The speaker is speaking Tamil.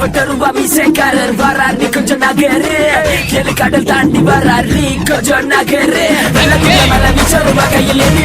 பட்ட மீசைக்காரர் வரார் நீ கொஞ்சம் நகரு. ஏழு கடல் தாண்டி வரார் நீ கொஞ்சம் நகரு. வெள்ளத்துல மேல வீச்ச ரூபா கையில் ஏறி